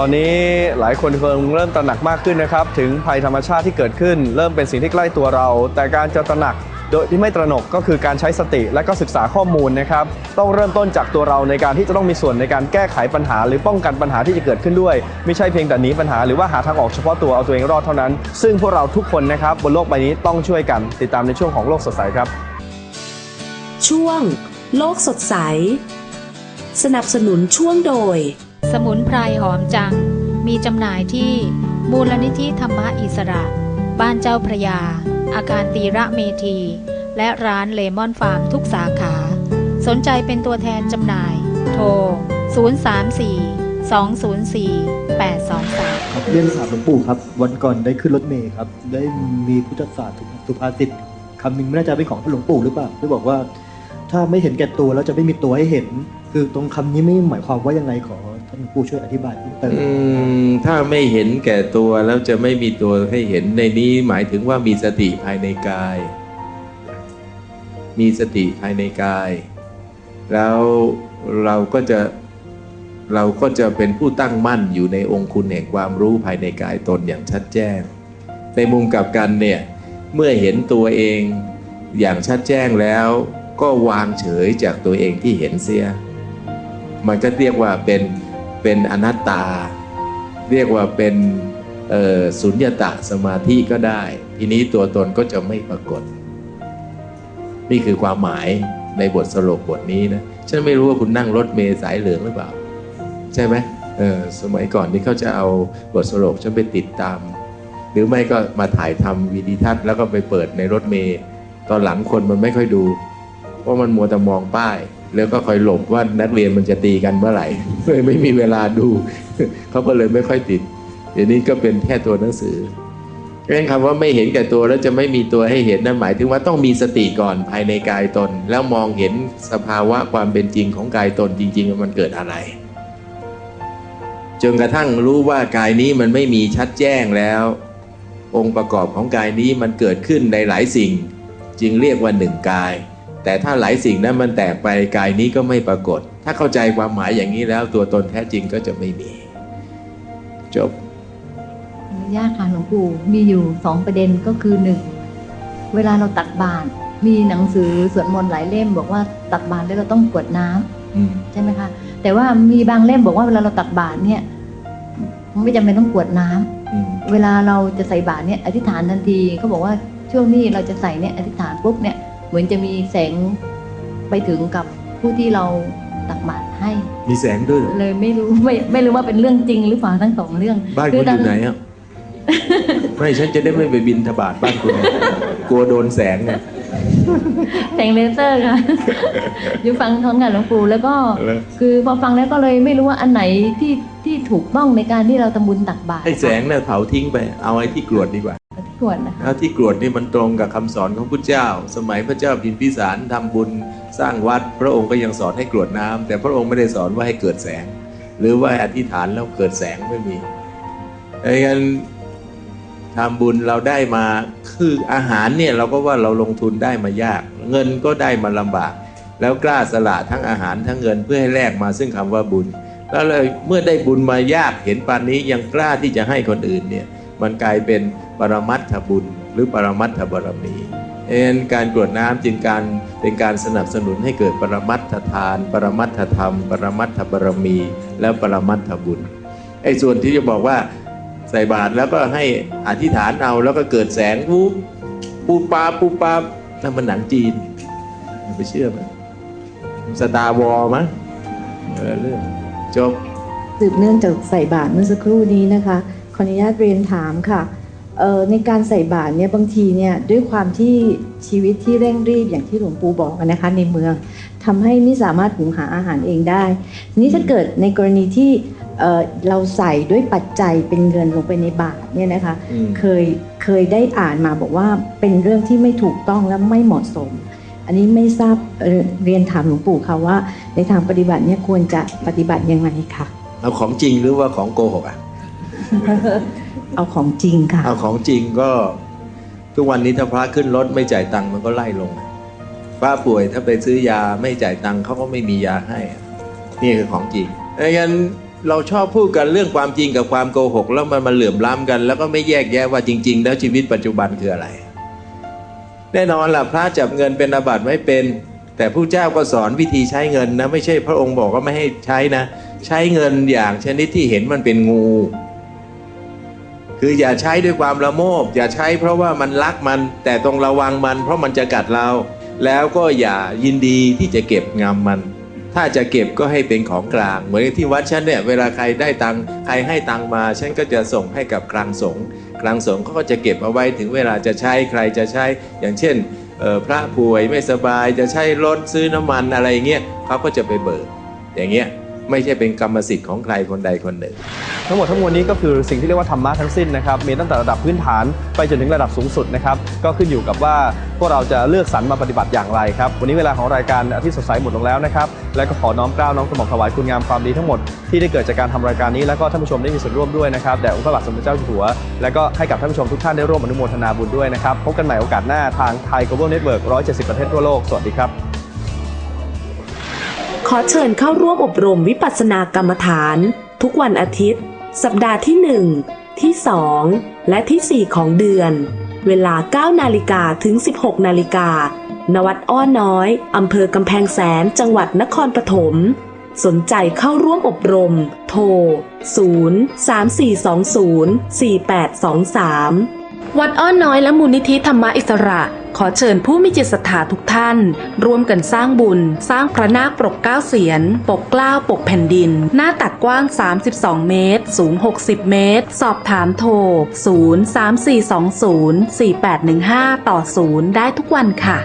ตอนนี้หลายคนคงเริ่มตระหนักมากขึ้นนะครับ ถึงภัยธรรมชาติที่เกิดขึ้น เริ่มเป็นสิ่งที่ใกล้ตัวเรา แต่การจะตระหนักโดยที่ไม่ตระหนกก็คือการใช้สติและก็ศึกษาข้อมูลนะครับ ต้องเริ่มต้นจากตัวเราในการที่จะต้องมีส่วนในการแก้ไขปัญหา หรือป้องกันปัญหาที่จะเกิดขึ้นด้วย ไม่ใช่เพียงแต่หนีปัญหาหรือว่าหาทางออกเฉพาะตัวเอาตัวเองรอดเท่านั้น ซึ่งพวกเราทุกคนนะครับบนโลกใบนี้ต้องช่วยกันติดตามในช่วงของโลกสดใสครับ ช่วง โลกสดใส สนับสนุนช่วงโดย สมุนไพรหอมจัง มีจำหน่ายที่มูลนิธิธรรมะอิสระ บ้านเจ้าพระยา อาคารตีระเมทีและร้านเลมอนฟาร์มทุกสาขา สนใจเป็นตัวแทนจำหน่าย โทร 034 204 823 เรียนถามหลวงปู่ครับ วันก่อนได้ขึ้นรถเมล์ครับ ได้มีพุทธศาสตร์สุภาษิตคำหนึ่งไม่แน่ใจเป็นของหลวงปู่หรือเปล่าที่บอกว่าถ้าไม่เห็นแก่ตัวแล้วจะไม่มีตัวให้เห็น คือตรงคำนี้ไม่หมายความว่ายังไงขอ ท่านหลวงปู่ช่วยอธิบายเพิ่มเติมถ้าไม่เห็นแก่ตัวแล้วจะไม่มีตัวให้เห็นในนี้หมายถึงว่ามีสติภายในกาย มีสติภายในกาย แล้วเราก็จะเราก็จะเป็นผู้ตั้งมั่นอยู่ในองค์คุณแห่งความรู้ภายในกายตนอย่างชัดแจ้ง ในมุมกลับกันเนี่ยเมื่อเห็นตัวเองอย่างชัดแจ้งแล้วก็วางเฉยจากตัวเองที่เห็นเสีย มันก็เรียกว่าเป็น เป็นอนัตตา เรียกว่าเป็นสุญญตาสมาธิก็ได้ ทีนี้ตัวตนก็จะไม่ปรากฏ นี่คือความหมายในบทสรุปบทนี้นะฉันไม่รู้ว่าคุณนั่งรถเมล์สายเหลืองหรือเปล่า ใช่ไหมเออสมัยก่อนที่เขาจะเอาบทสรุปฉันไปติดตาม หรือไม่ก็มาถ่ายทำวิดีทัศน์แล้วก็ไปเปิดในรถเมล์ตอนหลังคนมันไม่ค่อยดู เพราะมันมัวแต่มองป้าย แล้วก็คอยหลบว่านักเรียนมันจะตีกันเมื่อไหร่เลยไม่มีเวลาดูเขาก็เลยไม่ค่อยติดเดี๋ยวนี้ก็เป็นแค่ตัวหนังสือเรื่องคำว่าไม่เห็นแก่ตัวแล้วจะไม่มีตัวให้เห็นนั่นหมายถึงว่าต้องมีสติก่อนภายในกายตน แล้วมองเห็นสภาวะความเป็นจริงของกายตนจริงๆว่ามันเกิดอะไรจนกระทั่งรู้ว่ากายนี้มันไม่มีชัดแจ้งแล้ว องค์ประกอบของกายนี้มันเกิดขึ้นในหลายสิ่ง จึงเรียกว่าหนึ่งกาย แต่ถ้าหลายสิ่งนั้นมันแตกไปกายนี้ก็ไม่ปรากฏ ถ้าเข้าใจความหมายอย่างนี้แล้วตัวตนแท้จริงก็จะไม่มี จบอนุญาตค่ะหลวงปู่มีอยู่สองประเด็นก็คือหนึ่งเวลาเราตักบาตรมีหนังสือสวดมนต์หลายเล่ม บอกว่าตักบาตรแล้วเราต้องกรวดน้ำอืมใช่ไหมคะแต่ว่ามีบางเล่มบอกว่าเวลาเราตักบาตรเนี่ยไม่จำเป็นต้องกรวดน้ำอืมเวลาเราจะใส่บาตรเนี่ยอธิษฐานทันทีเขาบอกว่าช่วงนี้เราจะใส่เนี่ยอธิษฐานปุ๊บเนี่ย เหมือนจะมีแสงไปถึงกับผู้ที่เราตักบาตรให้ มีแสงด้วยเหรอเลยไม่รู้ไม่ไม่รู้ว่าเป็นเรื่องจริงหรือเปล่าทั้งสองเรื่องบ้านคุณอยู่ไหนอะไม่ฉันจะได้ไม่ไปบินทบาทบ้านคุณไงกลัวโดนแสงไงแต่งเลเซอร์ค่ะอยู่ฟังท้องกันหลวงปู่แล้วก็แล้วคือพอฟังแล้วก็เลยไม่รู้ว่าอันไหนที่ที่ถูกต้องในการที่เราทำบุญตักบาตรไอ้แสงเนี่ยเผาทิ้งไปเอาไอ้ที่กรวดดีกว่า ที่ควรนะคะเอาที่กรวดนี่มันตรงกับคำสอนของพุทธเจ้า สมัยพระเจ้าพิมพิสารทำบุญสร้างวัด พระองค์ก็ยังสอนให้กรวดน้ำแต่พระองค์ไม่ได้สอนว่าให้เกิดแสง หรือว่าอธิษฐานแล้วเกิดแสงไม่มีดังนั้นทำบุญเราได้มาคืออาหารเนี่ยเราก็ว่าเราลงทุนได้มายาก เงินก็ได้มาลำบาก แล้วกล้าสละทั้งอาหารทั้งเงินเพื่อให้แลกมาซึ่งคำว่าบุญแล้วเลยเมื่อได้บุญมายากเห็นปานนี้ยังกล้าที่จะให้คนอื่นเนี่ย มันกลายเป็นปรมัตถบุญ หรือปรมัตถบารมีเอ็นการกรวดน้ำจึงการเป็นการสนับสนุนให้เกิดปรมัตถทาน ปรมัตถธรรม ปรมัตถบารมี และปรมัตถบุญไอ้ส่วนที่จะบอกว่าใส่บาตรแล้วก็ให้อธิษฐานเอาแล้วก็เกิดแสงวูปูปาปูปานั่นมันหนังจีนอย่าไปเชื่อมันสตาร์วอลมั้งเออเรื่องจบสืบเนื่องจากใส่บาตรเมื่อสักครู่นี้นะคะ ออนุญาตเรียนถามค่ะเอ่อในการใส่บาตรเนี่ยบางทีเนี่ยด้วยความที่ชีวิตที่เร่งรีบอย่างที่หลวงปู่บอกนะคะในเมืองทำให้ไม่สามารถหุงหาอาหารเองได้ทีนี้ถ้าเกิดในกรณีที่เอ่อเราใส่ด้วยปัจจัยเป็นเงินลงไปในบาตรเนี่ยนะคะอืมเคยเคยได้อ่านมาบอกว่าเป็นเรื่องที่ไม่ถูกต้องและไม่เหมาะสม อันนี้ไม่ทราบเอ่อเรียนถามหลวงปู่ค่ะว่า ในทางปฏิบัติเนี่ยควรจะปฏิบัติยังไงคะเอาของจริงหรือว่าของโกหกอะ เอาของจริงค่ะ เอาของจริงก็ทุกวันนี้ถ้าพระขึ้นรถไม่จ่ายตังค์มันก็ไล่ลง พระป่วยถ้าไปซื้อยาไม่จ่ายตังค์เขาก็ไม่มียาให้ นี่คือของจริงดังนั้นเราชอบพูดกันเรื่องความจริงกับความโกหก แล้วมันมาเหลื่อมล้ำกัน แล้วก็ไม่แยกแยะว่าจริง ๆ แล้วชีวิตปัจจุบันคืออะไร แน่นอนล่ะพระจับเงินเป็นอาบัติไม่เป็น แต่ผู้เจ้าก็สอนวิธีใช้เงินนะไม่ใช่พระองค์บอกว่าไม่ให้ใช้นะ ใช้เงินอย่างชนิดที่เห็นมันเป็นงู คืออย่าใช้ด้วยความละโมบ อย่าใช้เพราะว่ามันรักมัน แต่ต้องระวังมัน เพราะมันจะกัดเรา แล้วก็อย่ายินดีที่จะเก็บงำมัน ถ้าจะเก็บก็ให้เป็นของกลาง เหมือนที่วัดฉันเนี่ยเวลาใครได้ตังใครให้ตังมาฉันก็จะส่งให้กับกลางสงกลางสงเขาก็จะเก็บเอาไว้ถึงเวลาจะใช้ใครจะใช้ อย่างเช่นพระป่วยไม่สบายจะใช้รถซื้อน้ำมันอะไรเงี้ยเขาก็จะไปเบิกอย่างเงี้ยไม่ใช่เป็นกรรมสิทธิ์ของใครคนใดคนหนึ่ง ทั้งหมดทั้งมวลนี้ก็คือสิ่งที่เรียกว่าธรรมะทั้งสิ้นนะครับมีตั้งแต่ระดับพื้นฐานไปจนถึงระดับสูงสุดนะครับก็ขึ้นอยู่กับว่าพวกเราจะเลือกสรรมาปฏิบัติอย่างไรครับวันนี้เวลาของรายการอาทิตย์สดใสหมดลงแล้วนะครับและก็ขอน้อมเกล้าน้อมกระหม่อมถวายคุณงามความดีทั้งหมดที่ได้เกิดจากการทำรายการนี้แล้วก็ท่านผู้ชมได้มีส่วนร่วมด้วยนะครับแด่องค์พระบาทสมเด็จเจ้าอยู่หัว และก็ให้กับท่านผู้ชมทุกท่านได้ร่วมอนุโมทนาบุญด้วยนะครับพบกันใหม่โอกาสหน้าทางไทย Global Network 170 ประเทศทั่วโลกสวัสดีครับขอเชิญเข้าร่วมอบรมวิปัสสนากรรมฐาน ทุกวันอาทิตย์ สัปดาห์ที่ 1 ที่ 2 และทีสี่ 4 ของเดือน เวลา 9 นาฬิกาถึง 16 นาฬิกา ณ วัดอ้อน้อย อำเภอกำแพงแสน จังหวัดนครปฐม สนใจเข้าร่วมอบรม โทร 0 3 4 2 0 4 8 2 3 วัดอ้อนน้อยและมูลนิธิธรรมอิสระ ขอเชิญผู้มีจิตศรัทธาทุกท่าน ร่วมกันสร้างบุญ สร้างพระนาคปกเกล้าเสียน ปกเกล้าปกแผ่นดิน หน้าตักกว้าง 32 เมตร สูง 60 เมตร สอบถามโทร 0 3 4 2 0 4 8 1 5 ต่อ 0 ได้ทุกวันค่ะ